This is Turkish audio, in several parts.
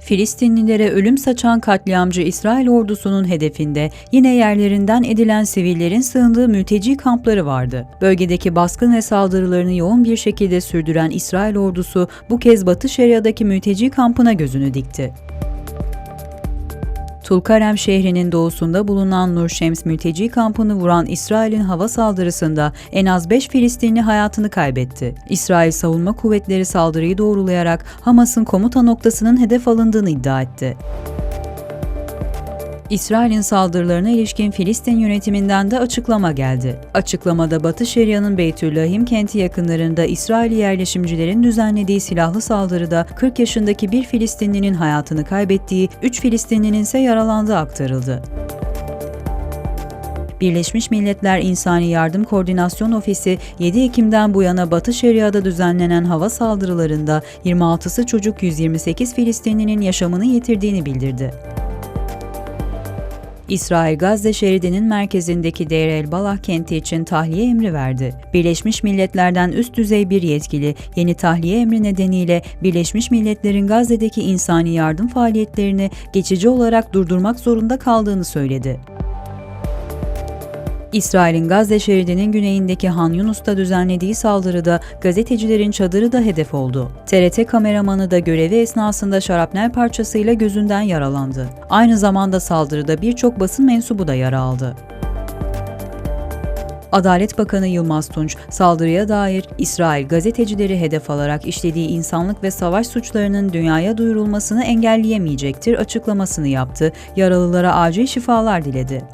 Filistinlilere ölüm saçan katliamcı İsrail ordusunun hedefinde yine yerlerinden edilen sivillerin sığındığı mülteci kampları vardı. Bölgedeki baskın ve saldırılarını yoğun bir şekilde sürdüren İsrail ordusu bu kez Batı Şeria'daki mülteci kampına gözünü dikti. Tulkarem şehrinin doğusunda bulunan Nur Şems mülteci kampını vuran İsrail'in hava saldırısında en az 5 Filistinli hayatını kaybetti. İsrail savunma kuvvetleri saldırıyı doğrulayarak Hamas'ın komuta noktasının hedef alındığını iddia etti. İsrail'in saldırılarına ilişkin Filistin yönetiminden de açıklama geldi. Açıklamada Batı Şeria'nın Beytüllahim kenti yakınlarında İsrail yerleşimcilerin düzenlediği silahlı saldırıda 40 yaşındaki bir Filistinlinin hayatını kaybettiği, 3 Filistinlinin ise yaralandığı aktarıldı. Birleşmiş Milletler İnsani Yardım Koordinasyon Ofisi 7 Ekim'den bu yana Batı Şeria'da düzenlenen hava saldırılarında 26'sı çocuk 128 Filistinlinin yaşamını yitirdiğini bildirdi. İsrail Gazze şeridinin merkezindeki Deir el Balah kenti için tahliye emri verdi. Birleşmiş Milletler'den üst düzey bir yetkili yeni tahliye emri nedeniyle Birleşmiş Milletler'in Gazze'deki insani yardım faaliyetlerini geçici olarak durdurmak zorunda kaldığını söyledi. İsrail'in Gazze şeridinin güneyindeki Han Yunus'ta düzenlediği saldırıda gazetecilerin çadırı da hedef oldu. TRT kameramanı da görevi esnasında şarapnel parçasıyla gözünden yaralandı. Aynı zamanda saldırıda birçok basın mensubu da yara aldı. Adalet Bakanı Yılmaz Tunç, saldırıya dair İsrail gazetecileri hedef alarak işlediği insanlık ve savaş suçlarının dünyaya duyurulmasını engelleyemeyecektir açıklamasını yaptı, yaralılara acil şifalar diledi.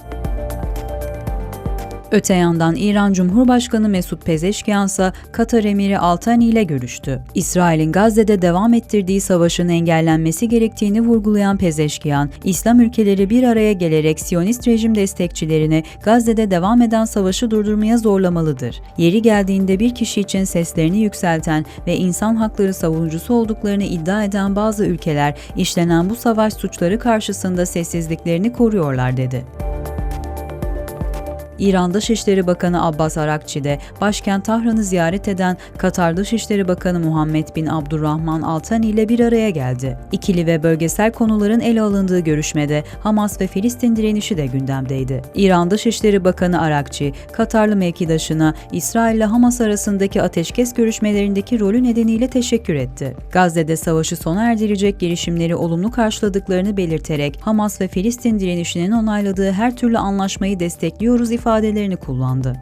Öte yandan İran Cumhurbaşkanı Mesut Pezeşkian ise Katar Emiri Altani ile görüştü. İsrail'in Gazze'de devam ettirdiği savaşın engellenmesi gerektiğini vurgulayan Pezeşkian, İslam ülkeleri bir araya gelerek Siyonist rejim destekçilerini Gazze'de devam eden savaşı durdurmaya zorlamalıdır. Yeri geldiğinde bir kişi için seslerini yükselten ve insan hakları savunucusu olduklarını iddia eden bazı ülkeler işlenen bu savaş suçları karşısında sessizliklerini koruyorlar dedi. İran Dışişleri Bakanı Abbas Arakçi de başkent Tahran'ı ziyaret eden Katar Dışişleri Bakanı Muhammed bin Abdurrahman Altani ile bir araya geldi. İkili ve bölgesel konuların ele alındığı görüşmede Hamas ve Filistin direnişi de gündemdeydi. İran Dışişleri Bakanı Arakçi, Katarlı mevkidaşına İsrail ile Hamas arasındaki ateşkes görüşmelerindeki rolü nedeniyle teşekkür etti. Gazze'de savaşı sona erdirecek girişimleri olumlu karşıladıklarını belirterek Hamas ve Filistin direnişinin onayladığı her türlü anlaşmayı destekliyoruz ifadelerini kullandı.